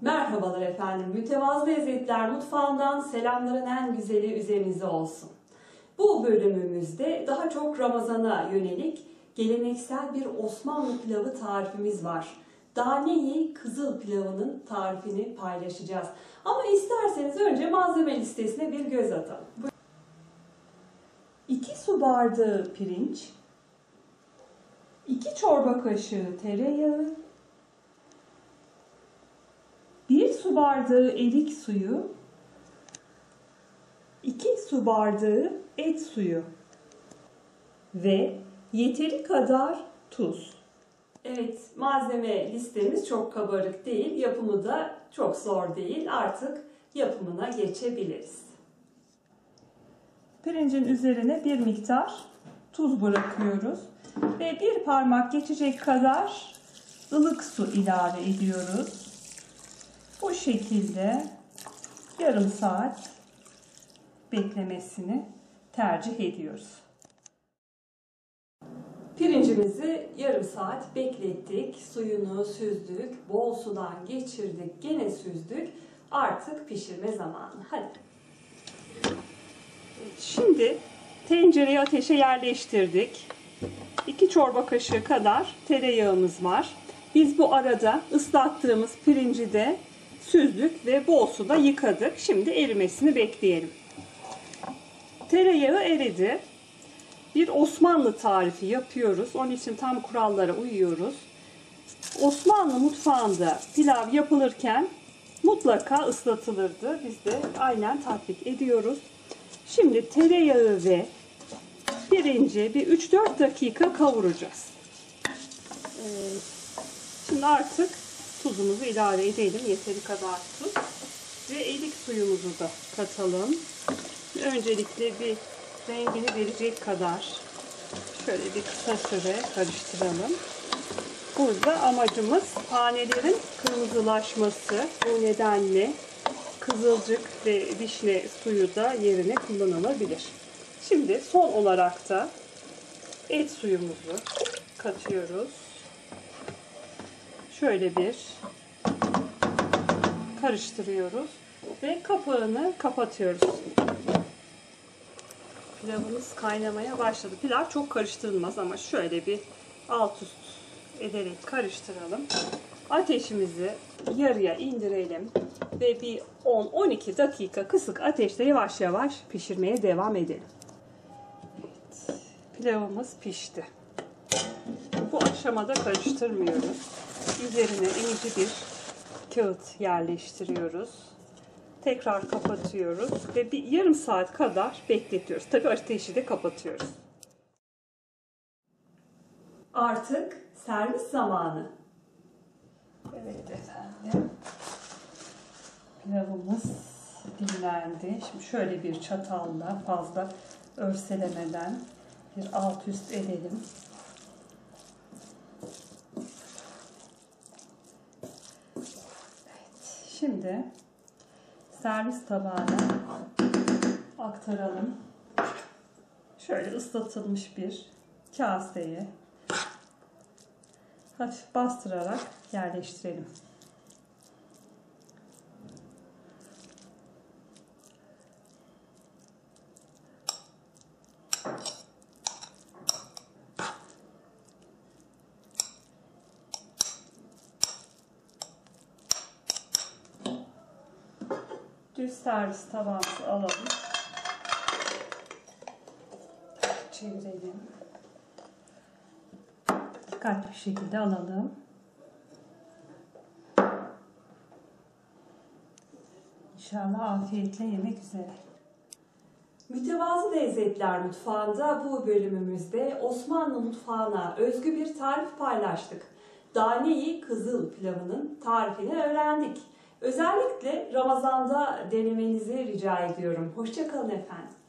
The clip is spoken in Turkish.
Merhabalar efendim. Mütevazı Lezzetler Mutfağı'ndan selamların en güzeli üzerinize olsun. Bu bölümümüzde daha çok Ramazan'a yönelik geleneksel bir Osmanlı pilavı tarifimiz var. Daneyi kızıl pilavının tarifini paylaşacağız. Ama isterseniz önce malzeme listesine bir göz atalım. 2 su bardağı pirinç, 2 çorba kaşığı tereyağı, su bardağı erik suyu, 2 su bardağı et suyu ve yeteri kadar tuz. Evet, malzeme listemiz çok kabarık değil, yapımı da çok zor değil. Artık yapımına geçebiliriz. Pirincin üzerine bir miktar tuz bırakıyoruz ve bir parmak geçecek kadar ılık su ilave ediyoruz. Bu şekilde yarım saat beklemesini tercih ediyoruz. Pirincimizi yarım saat beklettik. Suyunu süzdük. Bol sudan geçirdik. Gene süzdük. Artık pişirme zamanı. Hadi. Şimdi tencereyi ateşe yerleştirdik. 2 çorba kaşığı kadar tereyağımız var. Biz bu arada ıslattığımız pirinci de süzdük ve bol suda yıkadık. Şimdi erimesini bekleyelim. Tereyağı eridi. Bir Osmanlı tarifi yapıyoruz. Onun için tam kurallara uyuyoruz. Osmanlı mutfağında pilav yapılırken mutlaka ıslatılırdı. Biz de aynen tatbik ediyoruz. Şimdi tereyağı ve pirinci bir 3-4 dakika kavuracağız. Ee, şimdi artık tuzumuzu ilave edelim. Yeteri kadar tuz. Ve elik suyumuzu da katalım. Öncelikle bir rengini verecek kadar şöyle bir kısa süre karıştıralım. Burada amacımız tanelerin kırmızılaşması. Bu nedenle kızılcık ve vişne suyu da yerine kullanılabilir. Şimdi son olarak da et suyumuzu katıyoruz. Şöyle bir karıştırıyoruz ve kapağını kapatıyoruz. Pilavımız kaynamaya başladı. Pilav çok karıştırılmaz ama şöyle bir alt üst ederek karıştıralım. Ateşimizi yarıya indirelim ve bir 10-12 dakika kısık ateşte yavaş yavaş pişirmeye devam edelim. Evet, pilavımız pişti. Bu aşamada karıştırmıyoruz. Üzerine ince bir kağıt yerleştiriyoruz. Tekrar kapatıyoruz ve bir yarım saat kadar bekletiyoruz. Tabi ateşi de kapatıyoruz. Artık servis zamanı. Evet efendim. Pilavımız dinlendi. Şimdi şöyle bir çatalla fazla örselemeden bir alt üst edelim. Şimdi servis tabağına aktaralım. Şöyle ıslatılmış bir kaseye hafif bastırarak yerleştirelim. Düz servis tabağımızı alalım. Çevirelim. Dikkatli bir şekilde alalım. İnşallah afiyetle yemek üzere. Mütevazı Lezzetler Mutfağı'nda bu bölümümüzde Osmanlı mutfağına özgü bir tarif paylaştık. Daneyi kızıl pilavının tarifini öğrendik. Özellikle Ramazan'da denemenizi rica ediyorum. Hoşçakalın efendim.